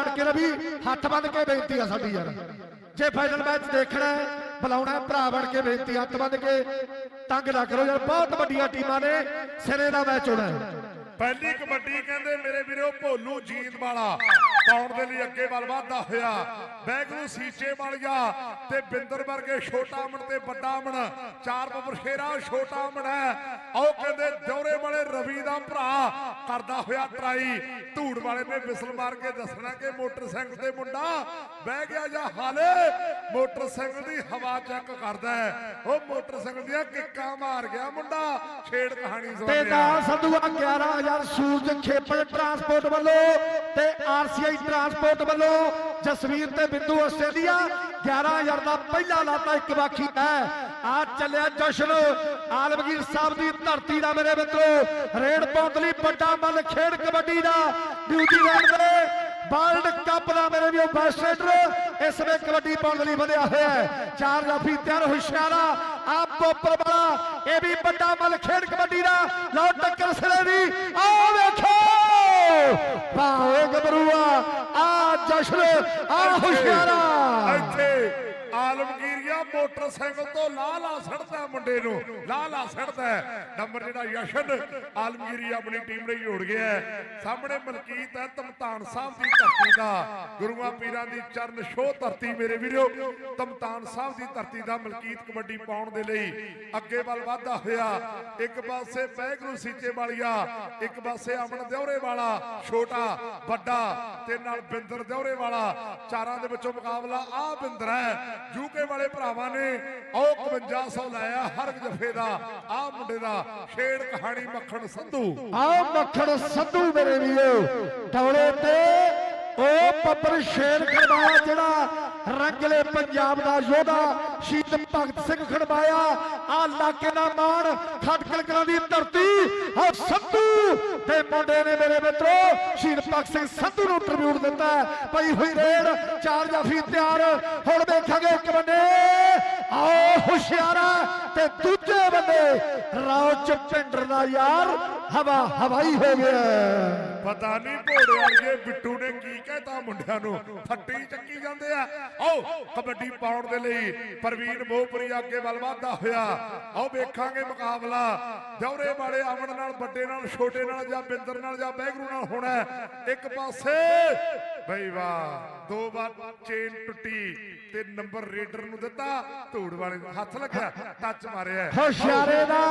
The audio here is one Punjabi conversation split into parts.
ਬਣ ਰਵੀ ਹੱਥ ਬੰਨ ਕੇ ਬੇਨਤੀ ਆ ਸਾਡੀ ਯਾਰ। ਜੇ ਫਾਈਨਲ ਮੈਚ ਦੇਖਣਾ ਹੈ, ਬੁਲਾਉਣਾ ਭਰਾ ਬਣ ਕੇ ਬੇਨਤੀ, ਹੱਥ ਬੰਨ ਕੇ ਤੰਗ ਨਾ ਕਰੋ ਯਾਰ, ਬਹੁਤ ਵੱਡੀਆਂ ਟੀਮਾਂ ਨੇ, ਸਿਰੇ ਦਾ ਮੈਚ ਹੋਣਾ ਹੈ। ਪਹਿਲੀ ਕਬੱਡੀ ਕਹਿੰਦੇ ਮੇਰੇ ਵੀਰੋ ਭੋਲੂ ਜੀਂਦ ਵਾਲਾ ਪਾਉਣ ਦੇ ਲਈ ਅੱਗੇ ਵੱਲ ਵਧਦਾ ਹੋਇਆ। ਬੈਗਰੂ ਸੀਚੇ ਵਾਲੀਆ ਤੇ ਬਿੰਦਰ ਵਰਗੇ ਛੋਟਾ ਅਮਨ ਤੇ ਵੱਡਾ ਅਮਨ। ਚਾਰ ਬੱਬਰ ਸ਼ੇਰਾ ਛੋਟਾ ਅਮਨ ਹੈ। ਉਹ ਕਹਿੰਦੇ ਦੌਰੇ ਵਾਲੇ ਰਵੀ ਦਾ ਭਰਾ ਕਰਦਾ ਹੋਇਆ ਟਰਾਈ ਧੂੜ ਵਾਲੇ ਨੇ ਵਿਸਲ ਮਾਰ ਕੇ ਦੱਸਣਾ ਕਿ ਮੋਟਰਸਾਈਕਲ ਤੇ ਮੁੰਡਾ ਬਹਿ ਗਿਆ ਜਾਂ ਹਾਲੇ ਮੋਟਰਸਾਈਕਲ ਦੀ ਹਵਾ ਚੈੱਕ ਕਰਦਾ ਹੈ। ਉਹ ਮੋਟਰਸਾਈਕਲ ਦੀਆਂ ਕਿੱਕਾਂ ਮਾਰ ਗਿਆ ਮੁੰਡਾ। ਛੇੜ ਕਹਾਣੀ ਤੇ ਸੁਣਦੇ ਨਾਲ ਸੰਧੂਆ 11000 ਸੂਰਜ ਖੇਪਲ ਟਰਾਂਸਪੋਰਟ ਵੱਲੋਂ ਤੇ ਆਰਸੀਆਈ ਟਰਾਂਸਪੋਰਟ ਵੱਲੋਂ ਜਸਵੀਰ ਤੇ ਬਿੰਦੂ ਆਸਟ੍ਰੇਲੀਆ 11000 ਦਾ ਪਹਿਲਾ ਲਾਤਾ, ਇੱਕ ਬਾਕੀ ਹੈ। ਆ ਚੱਲਿਆ ਜਸ਼ਨ। ਆਲਮਗੀਰ ਸਾਹਿਬ ਦੀ ਧਰਤੀ ਦਾ ਮੇਰੇ ਮਿੱਤਰੋ, ਰੇਡ ਪਾਉਣ ਵੱਡਾ ਮੱਲ ਖੇਡ ਕਬੱਡੀ ਦਾ ਨਿਊਜ਼ੀਲੈਂਡ ਦੇ ਵਰਲਡ ਕੱਪ ਦਾ ਮੇਰੇ ਵੀਰੋ ਬੈਸਟਰ ਇਸ ਵੇ ਕਬੱਡੀ ਪਾਉਣ ਲਈ ਵਧਿਆ ਹੋਇਆ ਹੈ। ਚਾਰ ਲਾਫੀ ਤਿਆਰ, ਹੁਸ਼ਿਆਰਾ, ਆਪ ਬੋਪਰ ਵਾਲਾ, ਇਹ ਵੀ ਵੱਡਾ ਮੱਲ ਖੇਡ ਕਬੱਡੀ ਦਾ। ਲਓ ਟੱਕਰ ਸਿਰੇ ਦੀ। ਆਹ ਵੇਖੋ! ਵਾਹ ਗੱਭਰੂਆ ਆ ਜਸ਼ਨ ਆ ਹੁਸ਼ਿਆਰਾ। ਇੱਥੇ ਆਲਮਗੀਰੀਆ ਮੋਟਰਸਾਈਕਲ ਤੋਂ ਲਾ ਲਾ ਸੜਦਾ ਮੁੰਡੇ ਨੂੰ ਲਾ ਲਾ ਸੜਦਾ ਨੰਬਰ ਜਿਹੜਾ ਯਸ਼ਨ ਆਲਮਗੀਰੀ ਆਪਣੀ ਟੀਮ ਲਈ ਜੋੜ ਗਿਆ ਸਾਹਮਣੇ ਮਲਕੀਤ ਹੈ, ਤਮਤਾਨ ਸਾਹਿਬ ਦੀ ਧਰਤੀ ਦਾ। ਗੁਰੂਆਂ ਪੀਰਾਂ ਦੀ ਚਰਨ ਛੋਹ ਧਰਤੀ ਮੇਰੇ ਵੀਰੋ। ਤਮਤਾਨ ਸਾਹਿਬ ਦੀ ਧਰਤੀ ਦਾ ਮਲਕੀਤ ਕਬੱਡੀ ਪਾਉਣ ਦੇ ਲਈ ਅੱਗੇ ਵੱਲ ਵਾਧਾ ਹੋਇਆ। ਇੱਕ ਪਾਸੇ ਬੈਗਰੂ ਸੀਚੇ ਵਾਲੀਆ, ਇੱਕ ਪਾਸੇ ਅਮਨ ਦਿਉਰੇ ਵਾਲਾ, ਛੋਟਾ, ਵੱਡਾ ਤੇ ਨਾਲ ਬਿੰਦਰ ਦਿਉਰੇ ਵਾਲਾ। ਚਾਰਾਂ ਦੇ ਵਿੱਚੋਂ ਮੁਕਾਬਲਾ ਆ ਬਿੰਦਰ ਹੈ। ਯੂਕੇ ਵਾਲੇ ਭਰਾਵਾਂ ਨੇ ਉਹ 5100 ਲਾਇਆ, ਹਰ ਜਫੇ ਦਾ, ਆ ਮੁੰਡੇ ਦਾ ਸ਼ੇਰ ਕਹਾਣੀ ਮੱਖਣ ਸੰਧੂ। ਆ ਮੱਖਣ ਸੰਧੂ ਮੇਰੇ ਵੀਰੋ ਡੌਲੇ ਤੇ ਉਹ ਪੱਪਰ ਸ਼ੇਰ ਖੜਵਾਇਆ ਜਿਹੜਾ ਰੰਗਲੇ ਪੰਜਾਬ ਦਾ ਯੋਧਾ, ਸ਼ਹੀਦ ਭਗਤ ਸਿੰਘ ਖੜਵਾਇਆ, ਆ ਇਲਾਕੇ ਦਾ ਮਾਣ ਖਟਕਲ ਕਲਾਂ ਦੀ ਧਰਤੀ ਆ ਸੰਧੂ ਤੇ ਮੁੰਡੇ ਨੇ ਮੇਰੇ ਮਿੱਤਰੋ, ਸ਼ਹੀਦ ਭਗਤ ਸਿੰਘ ਸੰਧੂ ਨੂੰ ਟ੍ਰਿਬਿਊਟ ਦਿੱਤਾ ਹੈ। ਪਈ ਹੋਈ ਰੇਡ, ਚਾਰ ਜਾਫੀ ਤਿਆਰ, ਹੁਣ ਵੇਖਾਂਗੇ ਇੱਕ ਬੰਦੇ ਆਓ ਹੁਸ਼ਿਆਰਾ ਤੇ ਦੂਜੇ ਬੰਦੇ ਰਾਉ ਚ ਦਾ ਯਾਰ ਹਵਾ ਹਵਾਈ ਹੋ ਗਿਆ। ਪਤਾ ਨਹੀਂ ਘੋੜੇ ਵਾਲੀਏ ਬਿੱਟੂ ਨੇ ਕੀ ਕਹਿਤਾ ਮੁੰਡਿਆਂ ਨੂੰ, ਫੱਟੀ ਚੱਕੀ ਜਾਂਦੇ ਆ। ਆਓ, ਕਬੱਡੀ ਪਾਉਣ ਦੇ ਲਈ ਪ੍ਰਵੀਨ ਬੋਪਰੀ ਅੱਗੇ ਵੱਲ ਵਧਦਾ ਹੋਇਆ। ਆਓ, ਵੇਖਾਂਗੇ ਮੁਕਾਬਲਾ। ਦੌਰੇ ਵਾਲੇ ਅਮਨ ਨਾਲ, ਵੱਡੇ ਨਾਲ, ਛੋਟੇ ਨਾਲ ਜਾਂ ਬਿੰਦਰ ਨਾਲ ਜਾਂ ਬੈਗਰੂ ਨਾਲ ਹੋਣਾ ਇੱਕ ਪਾਸੇ, ਬਈ ਵਾਹ। ਦੋ ਵਾਰ ਚੇਨ ਟੁੱਟੀ ਤੇ ਨੰਬਰ ਰੇਡਰ ਨੂੰ ਦਿੱਤਾ। ਧੂੜ ਵਾਲੇ ਨੂੰ ਹੱਥ ਲੱਗਿਆ ਟੱਚ ਮਾਰਿਆ। ਹੁਸ਼ਿਆਰੇ ਦਾ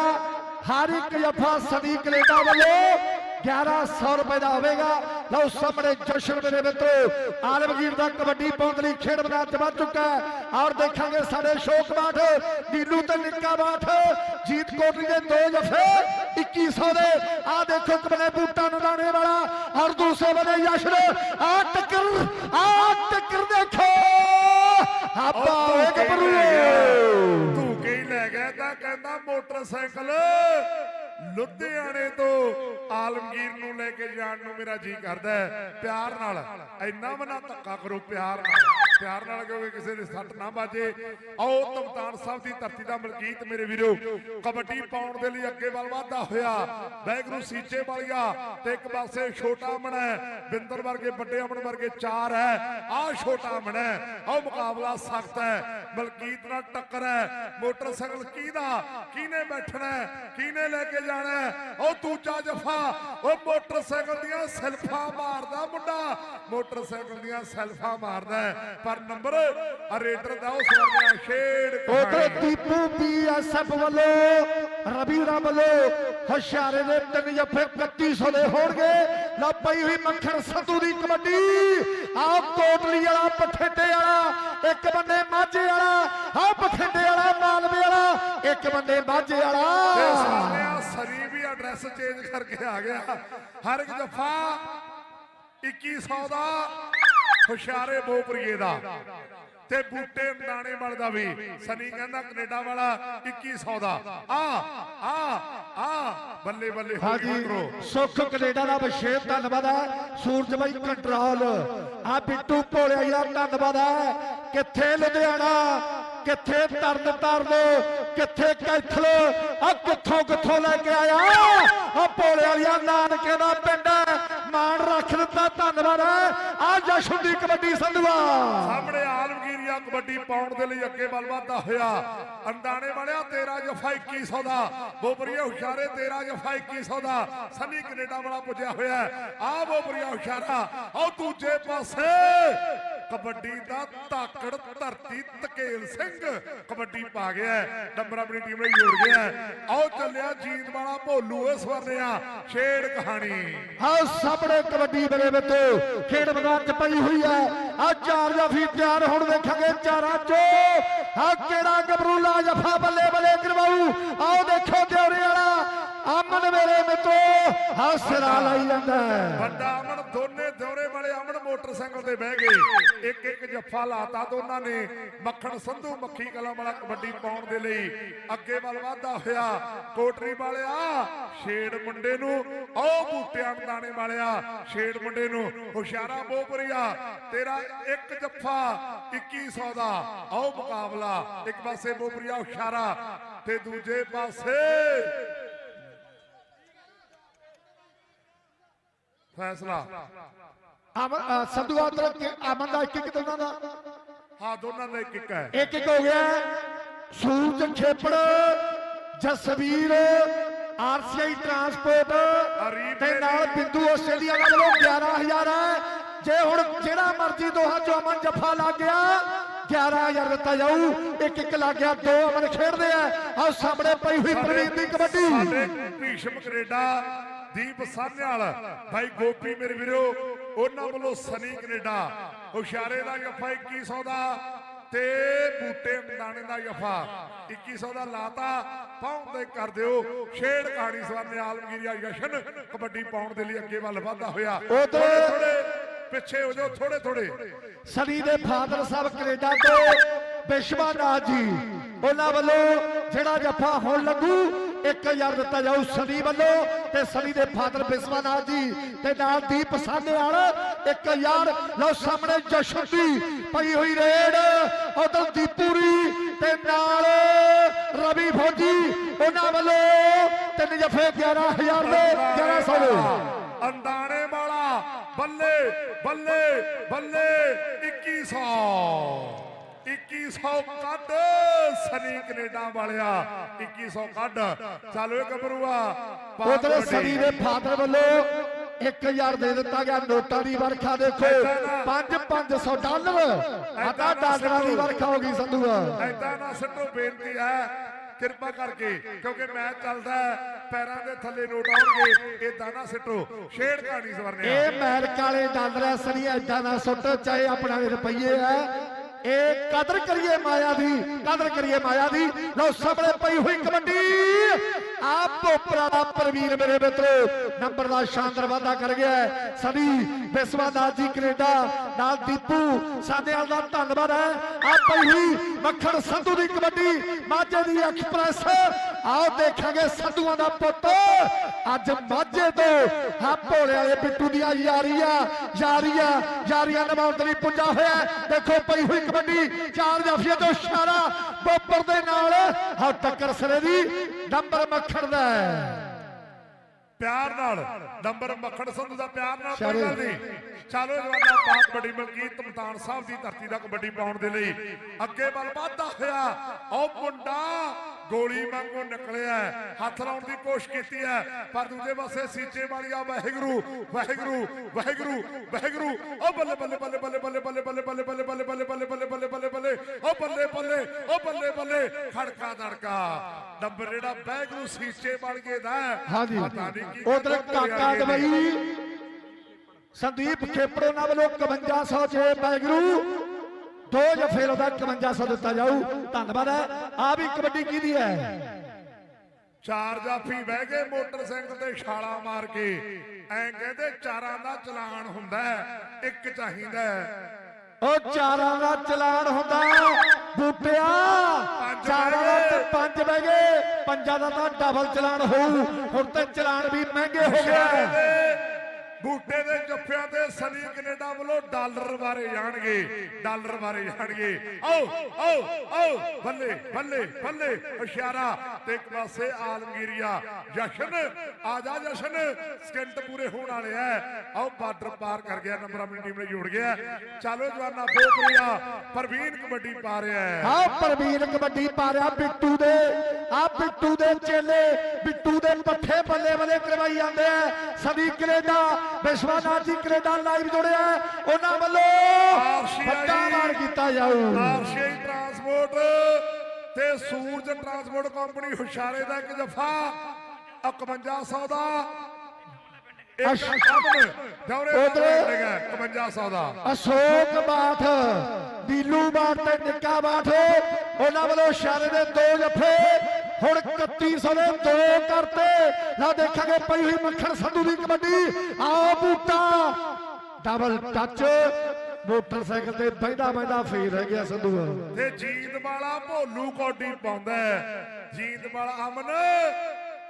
ਹਰ ਇੱਕ ਜਫਾ ਸਦੀ ਕਲੇਟਾ ਵੱਲੋਂ 1100 ਰੁਪਏ ਦਾ ਹੋਵੇਗਾ। ਲਓ ਸਾਹਮਣੇ ਜਸ਼ਨ ਮੇਰੇ ਮਿੱਤਰੋ ਆਲਮਗੀਰ ਦਾ ਕਬੱਡੀ ਲਈ ਖੇਡ ਮੈਦਾਨ ਚ ਵੱਧ ਚੁੱਕਾ ਹੈ। ਔਰ ਦੇਖਾਂਗੇ ਸਾਡੇ ਸ਼ੋਕ ਬਾਠ ਨੀਲੂ ਤੇ ਨਿੱਕਾ ਬਾਠ ਜੀਤ ਕੋਟਲੀ ਦੇ ਦੋ ਜਫੇ 2100 ਦੇ। ਆ ਦੇਖੋ ਕਬਨੇ ਬੂਟਾ ਨਦਾਣੇ ਵਾਲਾ ਔਰ ਦੂਸਰੇ ਬੰਨੇ ਯਸ਼ਨ ਆ ਟੱਕਰ ਆ ਟੱਕਰ ਦੇਖੋ। ਆਪਾ ਇੱਕ ਬਰੂ ਤੂੰ ਕਹੀ ਲੈ ਗਿਆ ਤਾਂ ਕਹਿੰਦਾ ਮੋਟਰਸਾਈਕਲ। ਲੁਧਿਆਣੇ ਤੋਂ ਆਲਮਗੀਰ ਨੂੰ ਲੈ ਕੇ ਜਾਣ ਨੂੰ ਮੇਰਾ ਜੀ ਕਰਦਾ ਹੈ। ਪਿਆਰ ਨਾਲ, ਇੰਨਾ ਮਨਾ ਧੱਕਾ ਕਰੋ ਪਿਆਰ ਨਾਲ। ਪਿਆਰ ਨਾਲ ਕਿਉਂਕਿ ਕਿਸੇ ਦੇ ਸੱਟ ਨਾ ਬਾਜੇ ਆਓ ਤਮਤਾਨ ਸਾਹਿਬ ਦੀ ਧਰਤੀ ਦਾ ਮਲਕੀਤ ਮੇਰੇ ਵੀਰੋ, ਕਬੱਡੀ ਪਾਉਣ ਦੇ ਲਈ ਅੱਗੇ ਵੱਲ ਵਧਦਾ ਹੋਇਆ। ਬੈਗਰੂ ਸੀਚੇ ਵਾਲੀਆ ਤੇ ਇੱਕ ਪਾਸੇ ਛੋਟਾ ਅਮਨ ਹੈ, ਬਿੰਦਰ ਵਰਗੇ ਵੱਡੇ ਅਮਨ ਵਰਗੇ ਚਾਰ ਹੈ। ਆਹ ਛੋਟਾ ਅਮਨ ਹੈ, ਆਹ ਮੁਕਾਬਲਾ ਸਖਤ ਹੈ। ਮਲਕੀਤ ਨਾਲ ਟੱਕਰ ਹੈ। ਮੋਟਰਸਾਈਕਲ ਕਿਹਦਾ? ਕਿਹਨੇ ਬੈਠਣਾ ਕਿਹਨੇ ਲੈ ਕੇ ਜਾਣਾ ਹੈ। ਉਹ ਦੂਜਾ ਜਫਾ ਉਹ ਮੋਟਰਸਾਈਕਲ ਦੀਆਂ ਸੈਲਫਾਂ ਮਾਰਦਾ ਮੁੰਡਾ। ਮੋਟਰਸਾਈਕਲ ਦੀਆਂ ਸੈਲਫਾਂ ਮਾਰਦਾ ਪਰ ਨੰਬਰ ਰੇਡਰ ਦਾ ਉਸ ਵਰਗਾ ਛੇੜ ਉਧਰ। ਦੀਪੂ ਪੀਐਸਐਫ ਵੱਲੋਂ ਰਵੀ ਰਾਮ ਵੱਲੋਂ ਹਸ਼ਿਆਰੇ ਦੇ ਤਿੰਨ ਜੱਫੇ 3100 ਦੇ ਹੋਣਗੇ। ਲਓ ਪਈ ਹੋਈ ਮੱਖਣ ਸੰਧੂ ਦੀ ਕਬੱਡੀ। ਆਹ ਕੋਟਲੀ ਵਾਲਾ ਬਠਿੰਡੇ ਵਾਲਾ, ਇੱਕ ਬੰਦੇ ਮਾਝੇ ਵਾਲਾ, ਆਹ ਬਠਿੰਡੇ ਵਾਲਾ, ਮਾਲਵੇ ਵਾਲਾ, ਇੱਕ ਬੰਦੇ ਮਾਝੇ ਤੇ ਸਾਲਿਆ ਸਰੀ ਵੀ ਐਡਰੈਸ ਚੇਂਜ ਕਰਕੇ ਆ ਗਿਆ। ਹਰ ਇੱਕ ਜਫਾ 2100 ਦਾ, ਹੁਸ਼ਿਆਰੇ ਬੋਪਰੀਏ ਦਾ। ਤੇ ਬੂਟੇ ਦਾਣੇ ਵਾਲ ਵੀ। ਸਨੀ ਕਹਿੰਦਾ ਕੈਨੇਡਾ ਵਾਲਾ 2100 ਦਾ। ਆ ਆ ਆ ਬੱਲੇ ਬੱਲੇ ਹੋ ਗਈ ਸੁੱਖ ਕੈਨੇਡਾ ਦਾ ਵਿਸ਼ੇਸ਼ ਧੰਨਵਾਦ ਹੈ ਸੂਰਜ ਬਾਈ ਕੰਟਰੋਲ। ਆ ਬਿੱਟੂ ਭੋਲਿਆ ਜੀ ਦਾ ਧੰਨਵਾਦ ਹੈ ਕਿੱਥੇ ਲੁਧਿਆਣਾ? ਕਿੱਥੇ ਤਰਨ ਤਾਰਨ ਕਿੱਥੇ ਕੈਥਲ? ਆ ਕਿੱਥੋਂ ਕਿੱਥੋਂ ਲੈ ਕੇ ਆਇਆ? ਆ ਭੋਲੇ ਵਾਲਿਆ ਨਾਨਕੇ ਦਾ ਪਿੰਡ। ਹੈ ਮਾਣ ਰੱਖ ਦਿੱਤਾ, ਧੰਨਵਾਦ ਹੈ। ਆ ਜਸ਼ਨ ਦੀ ਕਬੱਡੀ ਸੰਧਵਾ ਸਾਹਮਣੇ ਆਲਮਗੀਰੀਆ ਕਬੱਡੀ ਪਾਉਣ ਦੇ ਲਈ ਅੱਗੇ ਵੱਲ ਵਧਦਾ ਹੋਇਆ। ਅੰਡਾਣੇ ਵਾਲਿਆ 13 ਜਫਾ 2100 ਦਾ। ਬੋਬਰੀਆ ਹੁਸ਼ਿਆਰੇ 13 ਜਫਾ 2100 ਦਾ। ਸਨੀ ਕੈਨੇਡਾ ਵਾਲਾ ਪੁੱਜਿਆ ਹੋਇਆ ਆ ਬੋਬਰੀਆ ਹੁਸ਼ਿਆਰਾ। ਆਹ ਦੂਜੇ ਪਾਸੇ। ਕਬੱਡੀ ਦਾ ਧਾਕੜ ਧਰਤੀ ਤਕੇਲ ਸਿੰਘ। ਕਬੱਡੀ ਪਾ ਗਿਆ ਨੰਬਰ ਆਪਣੀ ਟੀਮ ਨੇ ਜੋੜ ਗਿਆ ਆਓ ਚੱਲਿਆ ਜੀਤ ਵਾਲਾ ਭੋਲੂ ਇਸ ਵਰਨਿਆ ਛੇੜ ਕਹਾਣੀ। ਆ ਸਾਹਮਣੇ ਕਬੱਡੀ ਮੇਰੇ ਵਿੱਚ ਖੇਡ ਮੈਦਾਨ ਚ ਪਈ ਹੋਈ ਹੈ। ਆ ਚਾਰ ਜਾਫੀ ਤਿਆਰ ਹੁਣ ਵੇਖਾਂਗੇ ਚਾਰਾਂ ਚੋਂ। ਆ ਕਿਹੜਾ ਗੱਭਰੂ ਲਾ ਜਫਾ ਬੱਲੇ ਬੱਲੇ ਕਰਵਾਉ ਆਓ ਦੇਖੋ ਦਿਉਰੇ ਵਾਲਾ ਅਮਨ ਮੇਰੇ ਮਿੱਤਰੋ ਆ ਲਾਈ ਜਾਂਦਾ ਵੱਡਾ ਅਮਨ ਦੋਨੇ ਦੌਰੇ ਵਾਲੇ ਅਮਨ ਮੋਟਰਸਾਈਕਲ ਤੇ ਬਹਿ ਗਏ। ਇੱਕ ਇੱਕ ਜੱਫਾ ਲਾਤਾ ਦੋਨਾਂ ਨੇ। ਮੱਖਣ ਸੰਧੂ ਮੱਖੀ ਕਲਾਂ ਵਾਲਾ ਕਬੱਡੀ ਪਾਉਣ ਦੇ ਲਈ ਅੱਗੇ ਵੱਲ ਵਧਦਾ ਹੋਇਆ। ਕੋਟਰੀ ਵਾਲਿਆ, ਛੇੜ ਮੁੰਡੇ ਨੂੰ। ਆਓ ਬੂਟਿਆਂ ਦਾਣੇ ਵਾਲਿਆ, ਛੇੜ ਮੁੰਡੇ ਨੂੰ। ਹੁਸ਼ਿਆਰਾ ਬੋਪਰੀਆ ਤੇਰਾ ਇੱਕ ਜੱਫਾ 2100 ਦਾ। ਆਓ ਮੁਕਾਬਲਾ। ਇੱਕ ਪਾਸੇ ਬੋਪਰੀਆ ਹੁਸ਼ਿਆਰਾ ਤੇ ਦੂਜੇ ਪਾਸੇ ਫੈਸਲਾ। ਅਮਨ ਅ, ਸੰਧੂ ਆਦਰ ਅਮਨ ਦਾ ਇੱਕ ਇੱਕ ਦੋਨਾਂ ਦਾ। ਹਾਂ ਦੋਨਾਂ ਦਾ ਇੱਕ ਇੱਕ ਹੈ। ਇੱਕ ਇੱਕ ਹੋ ਗਿਆ। ਸੂਰਜ ਖੇਪੜ ਜਸਵੀਰ ਆਰਸੀਆਈ ਟਰਾਂਸਪੋਰਟ ਤੇ ਨਾਲ ਬਿੰਦੂ ਆਸਟ੍ਰੇਲੀਆ ਦਾ ਵੱਲੋਂ 11000 ਹੈ। ਜੇ ਹੁਣ ਜਿਹੜਾ ਮਰਜ਼ੀ ਦੋਹਾਂ ਚੋਂ ਅਮਨ ਜੱਫਾ ਲੱਗ ਗਿਆ 11000 ਦਿੱਤਾ ਜਾਊ। ਇੱਕ ਇੱਕ ਲੱਗ ਗਿਆ ਦੋ ਅਮਨ ਖੇਡਦੇ ਆ। ਆਹ ਸਾਹਮਣੇ ਪਈ ਹੋਈ ਪ੍ਰਵੀਨ ਦੀ ਕਬੱਡੀ। ਸਾਡੇ ਭੀਸ਼ਮ ਕੈਨੇਡਾ ਦੀਪ ਸਾਹਨੇਵਾਲ। ਭਾਈ ਗੋਪੀ ਮੇਰੇ ਵੀਰੋ ਉਹਨਾਂ ਵੱਲੋਂ ਸਨੀ ਕੈਨੇਡਾ। ਹੁਸ਼ਿਆਰੇ ਦਾ ਜਫਾ 2100 ਦਾ ਤੇ ਬੂਟੇ ਮਦਾਨੇ ਦਾ ਜਫਾ 2100 ਦਾ ਲਾਤਾ। ਪਾਉਣ ਦੇ ਕਰ ਦਿਓ। ਛੇੜ ਕਹਾਣੀ ਸਵਾਨੇ ਆਲਮਗੀਰੀਆ ਜਸ਼ਨ। ਕਬੱਡੀ ਪਾਉਣ ਦੇ ਲਈ ਅੱਗੇ ਵੱਲ ਵਧਦਾ ਹੋਇਆ। ਉਹ ਤੇ- ਥੋੜੇ ਥੋੜੇ ਪਿੱਛੇ ਹੋ ਜਾਓ ਥੋੜੇ ਥੋੜੇ ਸਨੀ ਦੇ ਫਾਦਰ ਸਾਹਿਬ ਕੈਨੇਡਾ ਤੋਂ ਵਿਸ਼ਵਾਨਾਥ ਜੀ ਉਹਨਾਂ ਵੱਲੋਂ ਜਿਹੜਾ ਜੱਫਾ ਹੁਣ ਲੱਗੂ 1000 ਦਿੱਤਾ ਜਾਊ ਸਨੀ ਵੱਲੋਂ ਤੇ ਸਨੀ ਦੇ ਫਾਦਰ ਵਿਸ਼ਵਾਨਾਥ ਜੀ ਤੇ ਨਾਲ ਦੀਪ ਸਾਹਨੇ ਵਾਲਾ 1000 ਲਓ ਸਾਹਮਣੇ ਜਸ਼ਨ ਦੀ ਪਈ ਹੋਈ ਰੇਡ, ਉਧਰ ਦੀਪੂਰੀ ਤੇ ਨਾਲ ਰਵੀ ਫੌਜੀ, ਉਹਨਾਂ ਵੱਲੋਂ ਤਿੰਨ ਜਫ਼ੇ 11000 ਦੇ 1100 ਦੇ। ਅੰਦਾਣੇ ਵਾਲਾ ਬੱਲੇ ਬੱਲੇ ਬੱਲੇ 2100 2100 ਕੱਢ ਸਨੀ ਕੈਨੇਡਾ ਵਾਲਿਆ। 2100 ਕੱਢ। ਚੱਲ ਓਏ ਗੱਭਰੂਆ ਉਧਰ। ਸਨੀ ਦੇ ਫਾਦਰ ਵੱਲੋਂ 1000 ਦੇ ਦਿੱਤਾ ਗਿਆ ਨੋਟਾਂ ਦੀ ਵਰਖਾ ਦੇਖੋ। 5 500 ਡਾਲਰ। ਆਤਾ ਡਾਲਰਾਂ ਦੀ ਵਰਖਾ ਹੋ ਗਈ ਸੰਧੂਆ ਐਦਾਂ ਨਾ ਸਿੱਟੋ ਬੇਨਤੀ ਹੈ ਕਿਰਪਾ ਕਰਕੇ ਕਿਉਂਕਿ ਮੈਚ ਚੱਲਦਾ ਪੈਰਾਂ ਦੇ ਥੱਲੇ ਨੋਟ ਆਉਣਗੇ ਏਦਾਂ ਨਾ ਸਿੱਟੋ ਛੇੜ ਕਹਾਣੀ ਸਵਰਨਿਆ। ਇਹ ਅਮਰੀਕਾ ਵਾਲੇ ਡਾਲਰ ਸਨੀ ਐਡਾ ਨਾ ਸੁੱਟ ਚਾਹੇ ਆਪਣਾ ਰੁਪਈਏ ਐ ਇਹ ਕਦਰ ਕਰੀਏ ਮਾਇਆ ਦੀ, ਕਦਰ ਕਰੀਏ ਮਾਇਆ ਦੀ। ਲਓ ਸਾਹਮਣੇ ਪਈ ਹੋਈ ਕਬੱਡੀ। ਆਪ ਭੋਪਰਾ ਪ੍ਰਵੀਰ ਮੇਰੇ ਮਿੱਤਰੋ, ਨੰਬਰ ਦਾ ਸ਼ਾਨਦਾਰ ਵਾਅਦਾ ਕਰ ਗਿਆ ਹੈ। ਸਨੀ ਜੀ ਕੈਨੇਡਾ, ਨਾਲ ਦੀਪੂ ਸਾਡੇਵਾਲ ਦਾ ਧੰਨਵਾਦ ਹੈ। ਆ ਪਈ ਮੱਖਣ ਸੰਧੂ ਦੀ ਕਬੱਡੀ, ਮਾਝੇ ਦੀ ਐਕਸਪ੍ਰੈਸ। ਆਓ ਦੇਖਾਂਗੇ ਸੰਧੂਆਂ ਦਾ ਪੁੱਤ। ਅੱਜ ਮਾਝੇ ਤੋਂ ਆ ਭੋਲੇ ਵਾਲੇ ਬਿੱਟੂ ਦੀਆਂ ਯਾਰੀਆਂ ਯਾਰੀਆਂ ਯਾਰੀਆਂ ਨਿਭਾਉਣ ਦੇ ਲਈ ਪੁੱਜਾ ਹੋਇਆ। ਦੇਖੋ ਪਈ ਹੋਈ ਕਬੱਡੀ ਚਾਰ ਜਾਫੀਆਂ ਤੋਂ ਇਸ਼ਾਰਾ ਬੋਪਰ ਦੇ ਨਾਲ ਹਾਂ ਟੱਕਰ ਸਰੇ ਦੀ ਨੰਬਰ ਮੱਖਣ ਦਾ। ਪਿਆਰ ਨਾਲ ਨੰਬਰ ਮੱਖਣ ਸੰਧੂ ਦਾ ਪਿਆਰ ਨਾਲ ਕੋਈ। ਗੱਲ ਨਹੀਂ ਚਲੋ ਜਵਾਨਾ ਪਾਕ ਕਬੱਡੀ ਮਲਕੀਤ ਮਤਾਨ ਸਾਹਿਬ ਦੀ ਧਰਤੀ ਦਾ ਕਬੱਡੀ ਪਾਉਣ ਦੇ ਲਈ ਅੱਗੇ ਵੱਲ ਵਧਦਾ ਹੋਇਆ ਉਹ ਮੁੰਡਾ ਗੋਲੀ ਵਾਂਗੂ ਨਿਕਲਿਆ। ਹੱਥ ਲਾਉਣ ਦੀ ਕੋਸ਼ਿਸ਼ ਕੀਤੀ ਹੈ। ਪਰ ਦੂਜੇ ਪਾਸੇ ਸੀਚੇ ਵਾਲੀਆ ਵਾਹਿਗੁਰੂ ਵਾਹਿਗੁਰੂ ਵਾਹਿਗੁਰੂ ਵਾਹਿਗੁਰੂ। ਉਹ ਬੱਲੇ ਬੱਲੇ ਬੱਲੇ ਬੱਲੇ ਬੱਲੇ ਬੱਲੇ ਬੱਲੇ ਬੱਲੇ ਬੱਲੇ ਬੱਲੇ ਬੱਲੇ ਬੱਲੇ ਬੱਲੇ ਬੱਲੇ ਬੱਲੇ ਬੱਲੇ। ਉਹ ਬੱਲੇ ਬੱਲੇ ਉਹ ਬੱਲੇ ਬੱਲੇ। ਖੜਕਾ ਦੜਕਾ। ਨੰਬਰ ਜਿਹੜਾ ਵਾਹਿਗੁਰੂ ਸੀਚੇ ਵਾਲੀਏ ਦਾ। ਹਾਂਜੀ। ਉਧਰ ਕਾਕਾ ਦਵਈ। ਸੰਦੀਪ ਖੇਪੜੋ ਨਾਲ ਵੱਲੋਂ 5100 ਚ ਬੈਗਰੂ ਦੋ ਜਫੇ ਦਾ 5100 ਦਿੱਤਾ ਜਾਊ। ਧੰਨਵਾਦ ਹੈ। ਆ ਵੀ ਕਬੱਡੀ ਕਿਹਦੀ ਹੈ? ਚਾਰ ਜਾਫੀ ਬਹਿ ਗਏ ਮੋਟਰਸਾਈਕਲ ਤੇ ਛਾਲਾ ਮਾਰ ਕੇ। ਐਂ ਕਹਿੰਦੇ ਚਾਰਾਂ ਦਾ ਚਲਾਨ ਹੁੰਦਾ ਇੱਕ ਚਾਹੀਦਾ। ਉਹ ਚਾਰਾਂ ਦਾ ਚਲਾਨ ਹੁੰਦਾ ਬੂਟਿਆ। ਚਾਰਾਂ ਦਾ ਤੇ ਪੰਜ ਬਹਿ ਗਏ। ਪੰਜਾਂ ਦਾ ਤਾਂ ਡਬਲ ਚਲਾਨ ਹੋਊ। ਹੁਣ ਤੇ ਚਲਾਨ ਵੀ ਮਹਿੰਗੇ ਹੋ ਦੇ ਬੂਟੇ ਦੇ ਜੱਫਿਆਂ ਤੇ ਸਨੀ ਕੈਨੇਡਾ ਵੱਲੋਂ ਡਾਲਰ ਬਾਰੇ ਜਾਣਗੇ, ਡਾਲਰ ਬਾਰੇ ਜਾਣਗੇ। ਆਓ ਆਓ ਆਓ, ਬੱਲੇ ਬੱਲੇ ਬੱਲੇ ਇਸ਼ਾਰਾ ਤੇ ਇੱਕ ਪਾਸੇ ਆਲਮਗੀਰੀਆ ਜਸ਼ਨ ਆ ਜਸ਼ਨ, ਸਕਿੰਟ ਪੂਰੇ ਹੋਣ ਵਾਲੇ ਐ ਆਓ, ਬਾਰਡਰ ਪਾਰ ਕਰ ਗਿਆ, ਨੰਬਰ ਆਪਣੀ ਟੀਮ ਨੇ ਜੋੜ ਗਿਆ। ਚਲੋ ਜਵਾਨਾ ਬੋਪਰੀਆ ਪ੍ਰਵੀਨ ਕਬੱਡੀ ਪਾ ਰਿਹਾ ਹੈ। ਆ ਪ੍ਰਵੀਨ ਕਬੱਡੀ ਪਾ ਰਿਹਾ ਬਿੱਟੂ ਦੇ। ਆ ਬਿੱਟੂ ਦੇ ਚੇਲੇ, ਬਿੱਟੂ ਦੇ ਪੱਠੇ ਬੱਲੇ ਬੱਲੇ ਕਰਵਾਈ ਜਾਂਦੇ ਆ। ਸਦੀ ਕੈਨੇਡਾ ਵਿਸ਼ਵਨਾਥ ਜੀ ਕੈਨੇਡਾ ਲਾਈਵ ਜੁੜਿਆ। ਉਹਨਾਂ ਵੱਲੋਂ ਵੱਡਾ ਮਾਰ ਕੀਤਾ ਜਾਊ। ਆਰਸ਼ੀਆਈ ਟਰਾਂਸਪੋਰਟ ਤੇ ਸੂਰਜ ਟਰਾਂਸਪੋਰਟ ਕੰਪਨੀ ਹੁਸ਼ਿਆਰੇ ਦਾ ਇੱਕ ਜਫਾ 5100 ਦਾ। ਇੱਕ ਅਸ਼- ਅਮਨ ਦੌਰੇ ਉੱਧਰ- ਦਾ 5100 ਦਾ। ਅਸ਼ੋਕ ਬਾਠ ਨੀਲੂ ਬਾਠ ਤੇ ਨਿੱਕਾ ਬਾਠ। ਉਹਨਾਂ ਵੱਲੋਂ ਇਸ਼ਾਰੇ ਦੇ ਦੋ ਜੱਫੇ ਹੁਣ 3100 ਦੇ ਦੋ ਕਰਤੇ ਨਾ ਦੇਖਾਂਗੇ ਪਈ ਹੋਈ ਮੱਖਣ ਸੰਧੂ ਦੀ ਕਬੱਡੀ। ਆਓ ਬੂਟਾ। ਡਬਲ ਟੱਚ ਮੋਟਰਸਾਈਕਲ ਤੇ ਬੈਠਾ ਬੈਠਾ ਫੇਰ ਰਹਿ ਗਿਆ ਸੰਧੂ। ਤੇ ਜੀਤ ਵਾਲਾ ਭੋਲੂ ਕੌਡੀ ਪਾਉਂਦਾ ਜੀਤ ਵਾਲਾ ਅਮਨ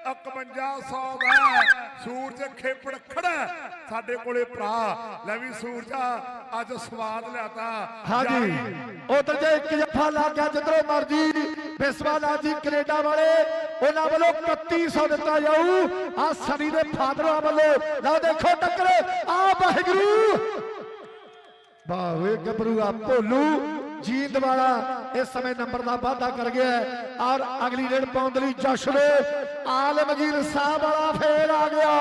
5100 ਦਾ। ਸੂਰਜ ਖੇਪੜ ਖੜਾ। ਸਾਡੇ ਕੋਲੇ ਭਰਾ ਲੈ ਵੀ ਸੂਰਜਾ ਅੱਜ ਸਵਾਦ ਲਿਆਤਾ। ਹਾਂਜੀ। ਉਧਰ ਜੇ ਇੱਕ ਜੱਫਾ ਲੱਗ ਗਿਆ ਜਿੱਧਰੋਂ ਮਰਜ਼ੀ ਬਿਸਵਾਲਾ ਜੀ ਕੈਨੇਡਾ ਵਾਲੇ ਉਹਨਾਂ ਵੱਲੋਂ 3100 ਦਿੱਤਾ ਜਾਊ। ਆ ਸਨੀ ਦੇ ਫਾਦਰਾਂ ਵੱਲੋਂ। ਲਓ ਦੇਖੋ ਟੱਕਰ। ਆ ਵਾਹਿਗੁਰੂ। ਬਾਵੇ ਗੱਭਰੂ ਆ ਭੋਲੂ। ਜੀਤ ਵਾਲਾ ਇਸ ਸਮੇਂ ਨੰਬਰ ਦਾ ਵਾਧਾ ਕਰ ਗਿਆ ਹੈ। ਔਰ ਅਗਲੀ ਰੇਡ ਪਾਉਣ ਦੇ ਲਈ ਜਸ਼ਨ ਆਲਮਗੀਰ ਸਾਹਿਬ ਵਾਲਾ ਫੇਰ ਆ ਗਿਆ।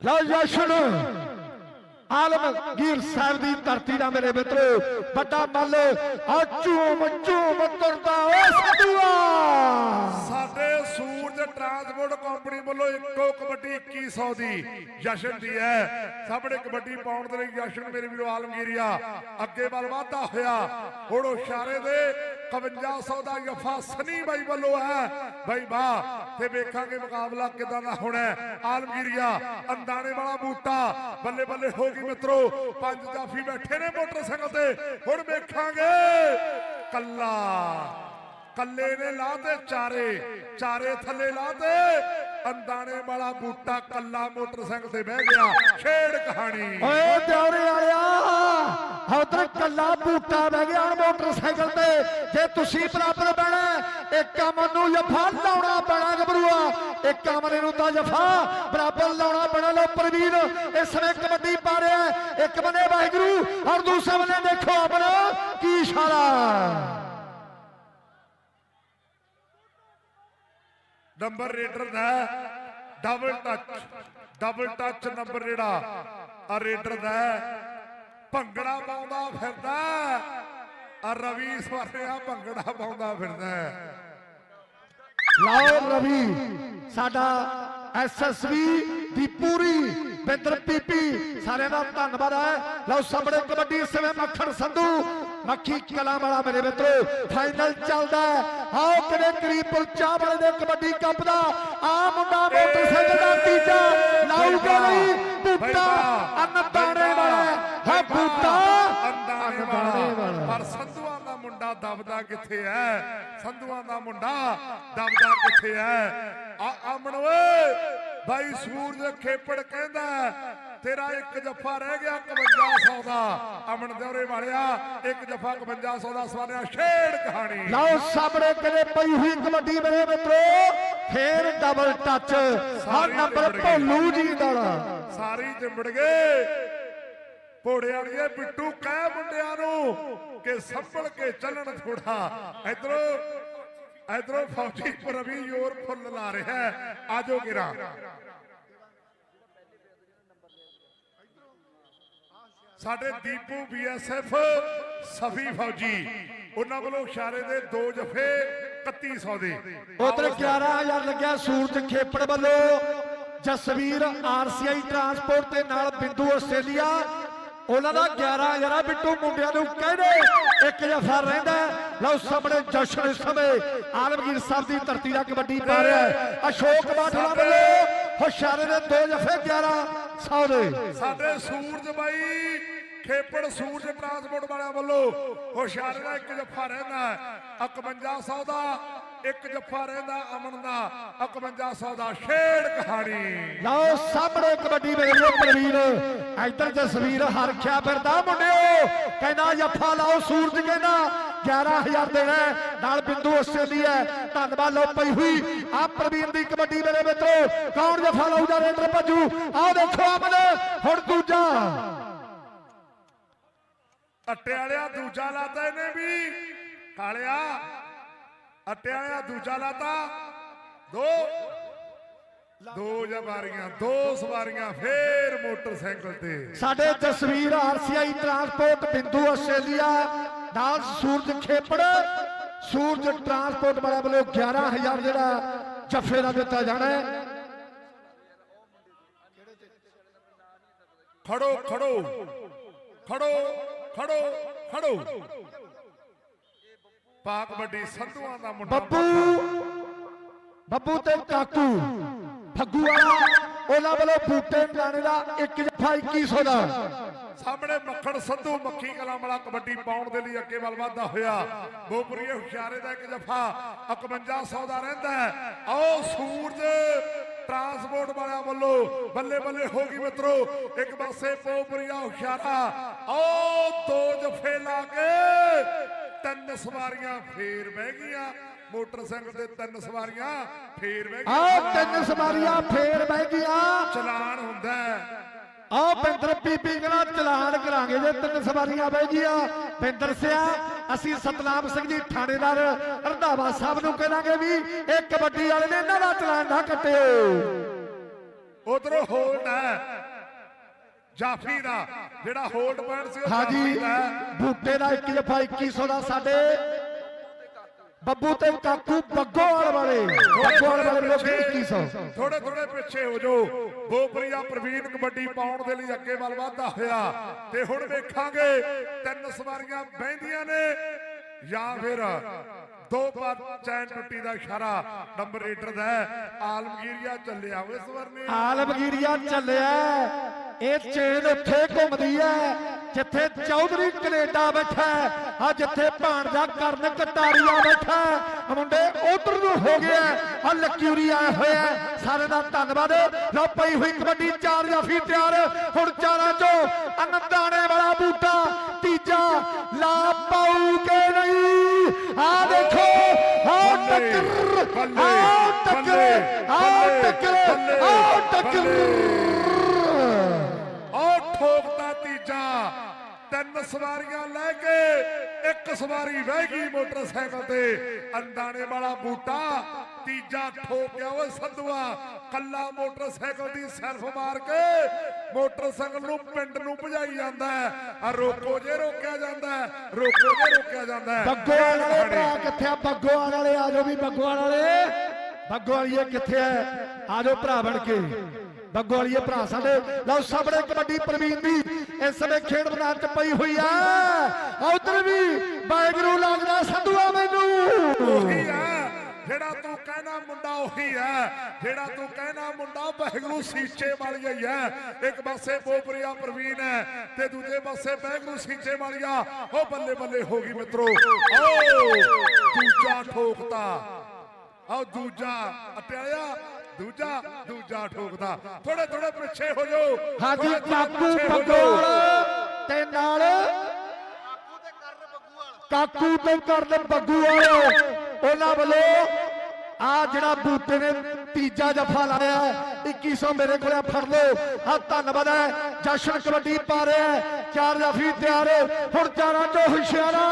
ਲਓ ਜਸ਼ਨ ਆਲਮਗੀਰ ਸਾਹਿਬ ਦੀ ਧਰਤੀ ਦਾ ਮੇਰੇ ਮਿੱਤਰੋ, ਵੱਡਾ ਮੱਲ ਆਚੂ ਝੂਮ 2500 ਦੀ ਜਸ਼ਨ ਦੀ ਹੈ। ਸਾਹਮਣੇ ਕਬੱਡੀ ਪਾਉਣ ਦੇ ਲਈ ਜਸ਼ਨ ਮੇਰੇ ਵੀਰੋ ਆਲਮਗੀਰੀਆ। ਅੱਗੇ ਵੱਲ ਵਾਧਾ ਹੋਇਆ। ਹੁਣ ਇਸ਼ਾਰੇ ਦੇ 5500 ਦਾ ਯਫਾ ਸਨੀ ਬਾਈ ਵੱਲੋਂ ਹੈ। ਬਾਈ ਵਾਹ, ਤੇ ਵੇਖਾਂਗੇ ਮੁਕਾਬਲਾ ਕਿਦਾਂ ਦਾ ਹੋਣਾ ਆਲਮਗੀਰੀਆ, ਅੰਦਾਣੇ ਵਾਲਾ ਬੂਟਾ। ਬੱਲੇ ਬੱਲੇ ਹੋ ਗਈ ਮਿੱਤਰੋ, ਪੰਜ ਜਾਫੀ ਬੈਠੇ ਨੇ ਮੋਟਰਸਾਈਕਲ ਤੇ। ਹੁਣ ਵੇਖਾਂਗੇ। ਕੱਲਾ, ਕੱਲੇ ਨੇ ਲਾਤੇ ਚਾਰੇ ਚਾਰੇ ਥੱਲੇ ਲਾਤੇ ਅੰਦਾਣੇ ਵਾਲਾ ਬੂਟਾ ਕੱਲਾ ਮੋਟਰਸਾਈਕਲ ਤੇ ਬਹਿ ਗਿਆ। ਛੇੜ ਕਹਾਣੀ। ਓਏ ਦਿਉਰੇ ਵਾਲਿਆ ਉਧਰ ਕੱਲਾ ਬੂਟਾ ਬਹਿ ਗਿਆ ਮੋਟਰਸਾਈਕਲ ਤੇ। ਜੇ ਤੁਸੀਂ ਬਰਾਬਰ ਬਹਿਣਾ, ਇੱਕ ਅਮਨ ਨੂੰ ਜਫਾ ਲਾਉਣਾ ਪੈਣਾ ਗਬਰੂਆ ਇੱਕ ਅਮਨ ਨੂੰ ਤਾਂ ਜਫਾ ਬਰਾਬਰ ਲਾਉਣਾ ਪੈਣਾ ਲੋ ਪ੍ਰਵੀਨ। ਇਸ ਸਮੇਂ ਕਬੱਡੀ ਪਾ ਰਿਹਾ ਇੱਕ ਬੰਦੇ ਵਾਹਿਗੁਰੂ, ਔਰ ਦੂਸਰੇ ਬੰਦੇ ਦੇਖੋ ਆਪਣਾ ਕੀ ਇਸ਼ਾਰਾ। ਨੰਬਰ ਰੇਡਰ ਦਾ double touch double touch number ਜਿਹੜਾ ਆ ਰੇਡਰ ਦਾ ਭੰਗੜਾ ਪਾਉਂਦਾ ਫਿਰਦਾ ਆ ਰਵੀ ਸਵਾਰਿਆ ਭੰਗੜਾ ਪਾਉਂਦਾ ਫਿਰਦਾ ਲਓ ਰਵੀ, ਸਾਡਾ ਐਸਐਸਵੀ ਦੀ ਪੂਰੀ ਬਿੰਦਰ ਪੀਪੀ, ਸਾਰਿਆਂ ਦਾ ਧੰਨਵਾਦ ਹੈ। ਲਓ ਸਾਹਮਣੇ ਕਬੱਡੀ ਇਸ ਸਮੇਂ ਮੱਖਣ ਸੰਧੂ ਮੱਖੀ ਕਲਾ ਵਾਲਾ ਮੇਰੇ ਮਿੱਤਰੋ ਫਾਈਨਲ ਚੱਲਦਾ ਹੈ। ਆਓ ਕਿਹੜੇ ਕਰੀਬਪੁਰ ਚਾਹ ਵਾਲੇ ਦੇ ਕਬੱਡੀ ਕੱਪ ਦਾ? ਆ ਮੁੰਡਾ ਮੋਟਰਸਾਈਕਲ ਦਾ ਤੀਜਾ ਲਾਊਗਾ ਨਹੀਂ ਬੂਟਾ ਅੰਨਦਾਣੇ ਵਾਲਾ ਹੈ। ਬੂਟਾ ਅੰਦਾਣੇ ਵਾਲਾ। ਪਰ ਸੰਧੂਆਂ ਦਾ ਮੁੰਡਾ ਦਬਦਾ ਕਿੱਥੇ ਹੈ? ਸੰਧੂਆਂ ਦਾ ਮੁੰਡਾ ਦਬਦਾ ਕਿੱਥੇ ਹੈ? ਆ ਅਮਨ ਓਏ ਭਾਈ ਸੂਰਜ ਖੇਪੜ ਕਹਿੰਦਾ ਤੇਰਾ ਇੱਕ ਜੱਫਾ ਰਹਿ ਗਿਆ 5100 ਦਾ। ਅਮਨ ਦਿਉਰੇ ਵਾਲਿਆ ਇੱਕ ਜੱਫਾ 5100 ਦਾ ਸਵਾਰਿਆ ਛੇੜ ਕਹਾਣੀ। ਲਓ ਸਾਹਮਣੇ ਕਿਹੜੇ ਪਈ ਹੋਈ ਕਬੱਡੀ ਮੇਰੇ ਮਿੱਤਰੋ ਫੇਰ ਡਬਲ ਟੱਚ ਆ ਨੰਬਰ ਭੋਲੂ ਜੀ ਦਾ ਸਾਰੀ ਚਿੰਬੜ ਗਏ ਘੋੜੇ ਵਾਲੀਏ ਬਿੱਟੂ ਕਹਿ ਮੁੰਡਿਆਂ ਨੂੰ ਕਿ ਸੰਭਲ ਕੇ ਚੱਲਣ ਥੋੜਾ ਇਧਰੋਂ ਇਧਰੋਂ ਫੌਜੀ ਪ੍ਰਵੀ ਯੋਰ ਫੁੱਲ ਲਾ ਰਿਹਾ। ਆਜੋ ਗਿਰਾ। ਸਾਡੇ ਦੀਪੂ ਬੀਐਸਐਫ ਸਫੀ ਫੌਜੀ, ਉਹਨਾਂ ਵੱਲੋਂ ਇਸ਼ਾਰੇ ਦੇ ਦੋ ਜਫੇ 3100 ਦੇ। ਉਧਰ 11000 ਲੱਗਿਆ ਸੂਰਜ ਖੇਪੜ ਵੱਲੋਂ। ਜਸਵੀਰ ਆਰਸੀਆਈ ਟਰਾਂਸਪੋਰਟ ਦੇ ਨਾਲ ਬਿੰਦੂ ਆਸਟ੍ਰੇਲੀਆ। ਉਹਨਾਂ ਦਾ 11000 ਆ, ਬਿੱਟੂ, ਮੁੰਡਿਆਂ ਨੂੰ ਕਹਿੰਦੇ ਇੱਕ ਜਫਾ ਰਹਿੰਦਾ ਲਓ ਸਾਹਮਣੇ ਜਸ਼ਨ ਇਸ ਸਮੇਂ, ਆਲਮਗੀਰ ਸਾਹਿਬ ਦੀ ਧਰਤੀ ਦਾ ਕਬੱਡੀ ਪਾ ਰਿਹਾ ਅਸ਼ੋਕ ਬਾਠਲਾ ਵੱਲੋਂ, ਹੁਸ਼ਿਆਰੇ ਦੇ ਦੋ ਜਫੇ 1100 ਦੇ ਸਾਡੇ ਸੂਰਜ ਬਾਈ, ਖੇਪੜ ਸੂਰਜ ਟਰਾਂਸਪੋਰਟ ਵਾਲਿਆਂ ਵੱਲੋਂ ਹੁਸ਼ਿਆਰੇ ਦਾ ਇੱਕ ਜੱਫਾ ਰਹਿੰਦਾ ਹੈ। 5100 ਦਾ ਇੱਕ ਜੱਫਾ ਰਹਿੰਦਾ ਅਮਨ ਦਾ 5100 ਦਾ ਛੇੜ ਕਹਾਣੀ। ਲਓ ਸਾਹਮਣੇ ਕਬੱਡੀ ਵੇਖ ਲਓ ਪ੍ਰਵੀਨ ਇੱਧਰ ਜਸਵੀਰ ਹਰਖਿਆ ਫਿਰਦਾ ਮੁੰਡਿਓ ਕਹਿੰਦਾ ਜੱਫਾ ਲਾਓ ਸੂਰਜ ਕਹਿੰਦਾ 11000 ਦੇਣਾ ਨਾਲ ਬਿੰਦੂ ਆਸਟ੍ਰੇਲੀਆ ਧੰਨਵਾਦ ਲਓ ਪਈ ਹੋਈ ਆ ਪ੍ਰਵੀਨ ਦੀ ਕਬੱਡੀ ਮੇਰੇ ਮਿੱਤਰੋ ਕੌਣ ਜੱਫਾ ਲਾਊਗਾ ਰੇਡਰ ਭੱਜੂ? ਆਹ ਦੇਖੋ ਅਮਨ ਹੁਣ ਦੂਜਾ। ਅੱਟੇ ਵਾਲਿਆ ਦੂਜਾ ਲਾਤਾ ਇਹਨੇ ਵੀ। ਕਾਲਿਆ ਅੱਟੇ ਵਾਲਿਆ ਦੂਜਾ ਲਾਤਾ। ਦੋ। ਦੋ ਜਵਾਰੀਆਂ ਦੋ ਸਵਾਰੀਆਂ ਫੇਰ ਮੋਟਰਸਾਈਕਲ ਤੇ। ਸਾਡੇ Jasvir RCI transport Bindu Australia ਨਾਲ ਸੂਰਜ ਖੇਪੜ। ਸੂਰਜ ਟਰਾਂਸਪੋਰਟ ਵਾਲਿਆਂ ਵੱਲੋਂ 11000 ਜਿਹੜਾ ਜੱਫੇ ਦਾ ਦਿੱਤਾ ਜਾਣਾ ਹੈ। ਖੜੋ ਖੜੋ। ਖੜੋ ਖੜੋ ਖੜੋ। ਪਾਕ ਵੱਡੀ ਸੰਧੂਆਂ ਦਾ ਮੁੰਡਾ ਬੱਬੂ। ਬੱਬੂ ਤੇ ਕਾਕੂ। ਫੱਗੂ ਵਾਲਾ ਉਹਨਾਂ ਵੱਲੋਂ ਬੂਟੇ ਮਲਾਣੇ ਦਾ ਇੱਕ ਜੱਫਾ 2100 ਦਾ। ਸਾਹਮਣੇ ਮੱਖਣ ਸੰਧੂ ਮੱਖੀ ਕਲਾਂ ਵਾਲਾ ਕਬੱਡੀ ਪਾਉਣ ਦੇ ਲਈ ਅੱਗੇ ਵੱਲ ਵਧਦਾ ਹੋਇਆ। ਬੋਪਰੀਏ ਹੁਸ਼ਿਆਰੇ ਦਾ ਇੱਕ ਜਫਾ 5100 ਦਾ ਰਹਿੰਦਾ ਹੈ। ਆਓ ਸੂਰਜ ਟਰਾਂਸਪੋਰਟ ਵਾਲਿਆਂ ਵੱਲੋਂ ਬੱਲੇ ਬੱਲੇ ਹੋ ਗਈ ਮਿੱਤਰੋ। ਇੱਕ ਪਾਸੇ ਬੋਪਰੀਆ ਹੁਸ਼ਿਆਰਾ ਆਓ ਦੋ ਜਫੇ ਲਾ ਕੇ ਤਿੰਨ ਸਵਾਰੀਆਂ ਫੇਰ ਬਹਿ ਗਈਆਂ। ਮੋਟਰਸਾਈਕਲ ਤੇ ਤਿੰਨ ਸਵਾਰੀਆਂ ਫੇਰ ਬਹਿ ਆਹ ਗਈਆਂ। ਤਿੰਨ ਸਵਾਰੀਆਂ ਫੇਰ ਬਹਿ ਗਈਆਂ। ਚਲਾਨ ਹੁੰਦਾ ਆਹ ਬਿੰਦਰ ਪੀਪੀ ਕਹਿੰਦਾ ਚਲਾਨ ਕਰਾਂਗੇ ਜੇ ਤਿੰਨ ਸਵਾਰੀਆਂ ਬਹਿ ਗਈਆਂ। ਬਿੰਦਰ ਸਿਆ ਅਸੀਂ ਸਤਨਾਮ ਸਿੰਘ ਜੀ ਥਾਣੇਦਾਰ ਰੰਧਾਵਾ ਸਾਹਿਬ ਨੂੰ ਕਹਾਂਗੇ ਵੀ ਇਹ ਕਬੱਡੀ ਵਾਲੇ ਨੇ ਇਹਨਾਂ ਦਾ ਚਲਾਨ ਨਾ ਕੱਟਿਓ। ਉਧਰੋਂ ਹੋਲਡ ਹੈ। ਜਾਫੀ ਦਾ ਜਿਹੜਾ ਹੋਲਡ ਪੁਆਇੰਟ ਸੀ ਹਾਂਜੀ। ਬੂਟੇ ਦਾ ਇੱਕ ਜਫਾ 2100 ਦਾ ਸਾਡੇ ਬੱਬੂ ਤੇ ਕਾਕੂ ਬੱਗੋਵਾਲ ਵਾਲੇ। ਬੱਗੋਵਾਲ ਵਾਲੇ ਲੋਕ 2100 ਥੋੜੇ ਥੋੜੇ ਪਿੱਛੇ ਹੋ ਜਾਓ। ਬੋਪਰੀਆ ਪ੍ਰਵੀਨ ਕਬੱਡੀ ਪਾਉਣ ਦੇ ਲਈ ਅੱਗੇ ਵੱਲ ਵਧਦਾ ਹੋਇਆ। ਤੇ ਹੁਣ ਵੇਖਾਂਗੇ ਤਿੰਨ ਸਵਾਰੀਆਂ ਬਹਿੰਦੀਆਂ ਨੇ ਜਾਂ ਫਿਰ ਦੋ ਪਰ ਚੈਨ ਟੁੱਟੀ ਦਾ ਇਸ਼ਾਰਾ ਨੰਬਰ ਰੇਡਰ ਦਾ ਆਲਮਗੀਰੀਆ ਚੱਲਿਆ ਓਏ ਸਵਰਨੇ। ਆਲਮਗੀਰੀਆ ਚੱਲਿਆ ਇਹ ਚੇਨ ਉੱਥੇ ਘੁੰਮਦੀ ਹੈ, ਜਿੱਥੇ ਚੌਧਰੀ ਕੈਨੇਡਾ ਬੈਠਾ ਆ ਜਿੱਥੇ ਭਾਣਜਾ ਕਰਨ ਕਟਾਰੀਆ ਬੈਠਾ ਮੁੰਡੇ ਉਧਰ ਨੂੰ ਹੋ ਗਿਆ ਆ ਲਕੀਰੀ ਆਇਆ ਹੋਇਆ ਸਾਰੇ ਦਾ ਧੰਨਵਾਦ। ਲਓ ਪਈ ਹੋਈ ਕਬੱਡੀ ਚਾਰ ਜਾਫੀ ਤਿਆਰ। ਹੁਣ ਚਾਰਾਂ ਚੋਂ ਅਨੰਦਾਣੇ ਵਾਲਾ ਬੂਟਾ, ਤੀਜਾ ਲਾ ਪਾਉ ਕੇ ਨਹੀਂ। ਆ ਦੇਖੋ ਆਓ ਟੱਕਰ ਆਓ ਟੱਕਰ ਆਓ ਟੱਕਰ ਆਓ ਟੱਕਰ। ਉਹ ਠੋਕਦਾ ਤੀਜਾ ਤਿੰਨ ਸਵਾਰੀਆਂ ਲੈ ਕੇ ਇੱਕ ਸਵਾਰੀ ਬਹਿ ਗਈ ਮੋਟਰਸਾਈਕਲ ਤੇ। ਅੰਦਾਣੇ ਵਾਲਾ ਬੂਟਾ ਤੀਜਾ ਠੋਕਿਆ ਓਏ ਸੰਧੂਆ ਕੱਲਾ ਮੋਟਰਸਾਈਕਲ ਦੀ ਸੈਲਫ ਮਾਰ ਕੇ ਮੋਟਰਸਾਈਕਲ ਨੂੰ ਪਿੰਡ ਨੂੰ ਭਜਾਈ ਜਾਂਦਾ ਹੈ। ਆ ਰੋਕੋ ਜੇ ਰੋਕਿਆ ਜਾਂਦਾ ਹੈ ਰੋਕੋ ਜੇ ਰੋਕਿਆ ਜਾਂਦਾ ਹੈ। ਬੱਗੋਵਾਲ ਵਾਲੇ ਭਰਾ ਕਿੱਥੇ ਆ? ਬੱਗੋਵਾਲ ਵਾਲੇ ਆ ਜਾਓ ਵੀ ਬੱਗੋਵਾਲ ਵਾਲੇ। ਬੱਗੋਵਾਲੀਏ ਕਿੱਥੇ ਆ? ਆ ਜਾਓ ਭਰਾ ਬਣ ਕੇ। ਬੱਗੋਵਾਲੀਏ ਭਰਾ ਸਾਡੇ। ਲਓ ਸਾਹਮਣੇ ਕਬੱਡੀ ਪ੍ਰਵੀਨ ਦੀ ਇਸ ਸਮੇਂ ਖੇਡ ਮੈਦਾਨ ਚ ਪਈ ਹੋਈ ਆ। ਆ ਉਧਰ ਵੀ ਬਾਈਗਰੂ ਜਿਹੜਾ ਤੂੰ ਕਹਿਣਾ ਮੁੰਡਾ ਉਹੀ ਹੈ। ਜਿਹੜਾ ਤੂੰ ਕਹਿਣਾ ਮੁੰਡਾ ਬਹਿਗਰੂ ਸੀਚੇ ਵਾਲੀ ਹੀ ਹੈ। ਇੱਕ ਪਾਸੇ ਬੋਪਰੀਆ ਪ੍ਰਵੀਨ ਹੈ ਤੇ ਦੂਜੇ ਪਾਸੇ ਬਹਿਗਰੂ ਸੀਚੇ ਵਾਲੀਆ ਉਹ ਬੱਲੇ ਬੱਲੇ ਹੋ ਗਈ ਮਿੱਤਰੋ। ਆਓ ਦੂਜਾ ਠੋਕਤਾ। ਆਓ ਦੂਜਾ ਅਟਿਆਇਆ ਦੂਜਾ ਦੂਜਾ ਠੋਕਦਾ ਥੋੜੇ ਥੋੜੇ ਪਿੱਛੇ ਹੋ ਜਾਓ। ਹਾਜੀ ਕਾਕੂ ਪਿੱਛੇ ਹੋ ਜਾਓ। ਬੱਗੋਵਾਲ ਤੇ ਨਾਲ ਕਾਕੂ ਤੇ ਕਰਨ ਬੱਗੂ ਵਾਲੇ। ਉਹਨਾਂ ਵੱਲੋਂ ਆ ਜਿਹੜਾ ਬੂਟੇ ਨੇ ਤੀਜਾ ਜਫਾ ਲਾਇਆ 2100 ਮੇਰੇ ਕੋਲੇ ਫੜ ਲਓ। ਆ ਧੰਨਵਾਦ ਹੈ। ਜਸ਼ਨ ਕਬੱਡੀ ਪਾ ਰਿਹਾ ਹੈ, ਚਾਰ ਜਫੀ ਤਿਆਰ ਹੁਣ ਚਾਰਾਂ ਚੋਂ ਹੁਸ਼ਿਆਰਾ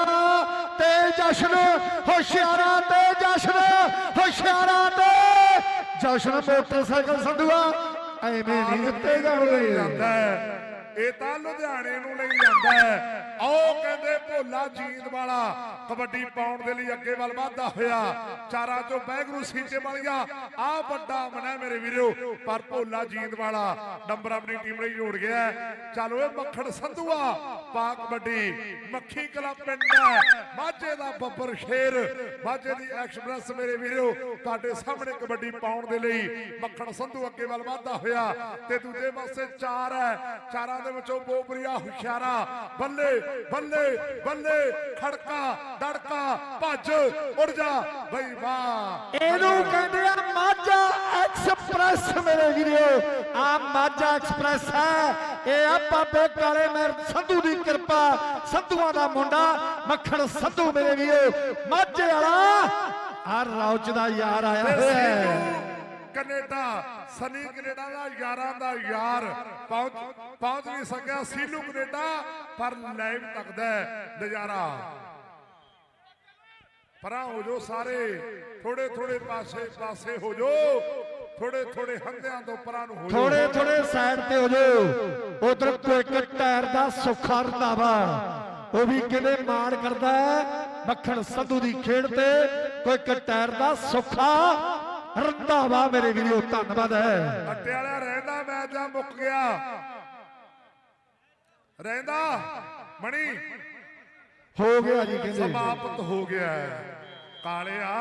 ਤੇ ਜਸ਼ਨ ਹੁਸ਼ਿਆਰਾ ਤੇ ਜਸ਼ਨ ਹੁਸ਼ਿਆਰਾ ਤੇ ਜਸ਼ਨ ਮੋਟਰਸਾਈਕਲ ਸੰਧੂਆ। ਐਵੇਂ ਨਹੀਂ ਦਿੱਤੇ ਜਾਣਗੇ ਜਾਂਦਾ ਹੈ। ਇਹ ਤਾਂ ਲੁਧਿਆਣੇ ਨੂੰ ਲਈ ਜਾਂਦਾ ਹੈ। ਆਓ ਕਹਿੰਦੇ ਭੋਲਾ ਜੀਂਦ ਵਾਲਾ ਕਬੱਡੀ ਪਾਉਣ ਦੇ ਲਈ ਅੱਗੇ ਵੱਲ ਵਧਦਾ ਹੋਇਆ। ਚਾਰਾਂ ਚੋਂ ਬੈਗਰੂ ਸੀਚੇ ਵਾਲੀਆ ਆ ਵੱਡਾ ਮਨਾ ਮੇਰੇ ਵੀਰੋ। ਪਰ ਭੋਲਾ ਜੀਂਦ ਵਾਲਾ ਨੰਬਰ ਆਪਣੀ ਟੀਮ ਲਈ ਜੋੜ ਗਿਆ ਚੱਲ ਓਏ ਮੱਖਣ ਸੰਧੂਆ, ਪਾ ਕਬੱਡੀ। ਮੱਖੀ ਕਲਾ ਪਿੰਡ ਹੈ। ਮਾਝੇ ਦਾ ਬੱਬਰ ਸ਼ੇਰ। ਮਾਝੇ ਦੀ ਐਕਸਪ੍ਰੈਸ ਮੇਰੇ ਵੀਰੋ, ਤੁਹਾਡੇ ਸਾਹਮਣੇ ਕਬੱਡੀ ਪਾਉਣ ਦੇ ਲਈ ਮੱਖਣ ਸੰਧੂ ਅੱਗੇ ਵੱਲ ਵਧਦਾ ਹੋਇਆ। ਤੇ ਦੂਜੇ ਪਾਸੇ ਚਾਰ ਹੈ। ਚਾਰਾਂ ਦੇ ਵਿੱਚੋਂ ਬੋਬਰੀਆ ਹੁਸ਼ਿਆਰਾ। ਬੱਲੇ ਬੱਲੇ ਬੱਲੇ ਖੜਕਾ ਡੜਕਾ ਭੱਜ ਉੱਡ ਜਾ। ਬਈ ਵਾਹ। ਇਹਨੂੰ ਕਹਿੰਦੇ ਆ ਮਾਝਾ ਐਕਸਪ੍ਰੈਸ ਮੇਰੇ ਵੀਰੋ। ਆ ਮਾਝਾ ਐਕਸਪ੍ਰੈਸ ਹੈ। ਇਹ ਆ ਬਾਬੇ ਕਾਲੇ ਮੇਰ ਸੰਧੂ ਦੀ ਕਿਰਪਾ। ਸੰਧੂਆਂ ਦਾ ਮੁੰਡਾ ਮੱਖਣ ਸੰਧੂ ਮੇਰੇ ਵੀਰੋ। ਮਾਝੇ ਵਾਲਾ ਆ ਰੌਚ ਦਾ ਯਾਰ ਆਇਆ ਹੋਇਆ ਕੈਨੇਡਾ। ਸਨੀ ਕੈਨੇਡਾ ਦਾ ਯਾਰਾਂ ਦਾ ਯਾਰ। ਪਹੁੰਚ ਪਹੁੰਚ ਨਹੀਂ ਸਕਿਆ ਸੀਨੂ ਕੈਨੇਡਾ, ਪਰ ਲਾਈਵ ਤੱਕਦਾ ਨਜ਼ਾਰਾ। ਪਰਾਂ ਹੋ ਜੋ ਸਾਰੇ, ਥੋੜੇ ਥੋੜੇ ਪਾਸੇ ਪਾਸੇ ਹੋ ਜੋ ਥੋੜੇ ਥੋੜੇ ਹੰਦਿਆਂ ਤੋਂ ਪਰਾਂ ਨੂੰ ਹੋ ਜੋ ਥੋੜੇ ਥੋੜੇ ਸਾਈਡ ਤੇ ਹੋ ਜਾਓ। ਉਧਰ ਕੋਈ ਇੱਕ ਟਾਇਰ ਦਾ ਸੁੱਖਾ ਰੰਧਾਵਾ। ਉਹ ਵੀ ਕਿਵੇਂ ਮਾਣ ਕਰਦਾ ਹੈ? ਮੱਖਣ ਸੰਧੂ ਦੀ ਖੇਡ ਤੇ ਕੋਈ ਇੱਕ ਟਾਇਰ ਦਾ ਸੁੱਖਾ ਰੰਧਾਵਾ ਮੇਰੇ ਵੀਰੋ ਧੰਨਵਾਦ ਹੈ। ਅੱਟੇ ਵਾਲਾ ਰਹਿੰਦਾ ਮੈਚ ਆ ਮੁੱਕ ਗਿਆ? ਰਹਿੰਦਾ? ਮਣੀ? ਹੋ ਗਿਆ ਜੀ ਕਹਿੰਦੇ। ਸਮਾਪਤ ਹੋ ਗਿਆ। ਕਾਲਿਆ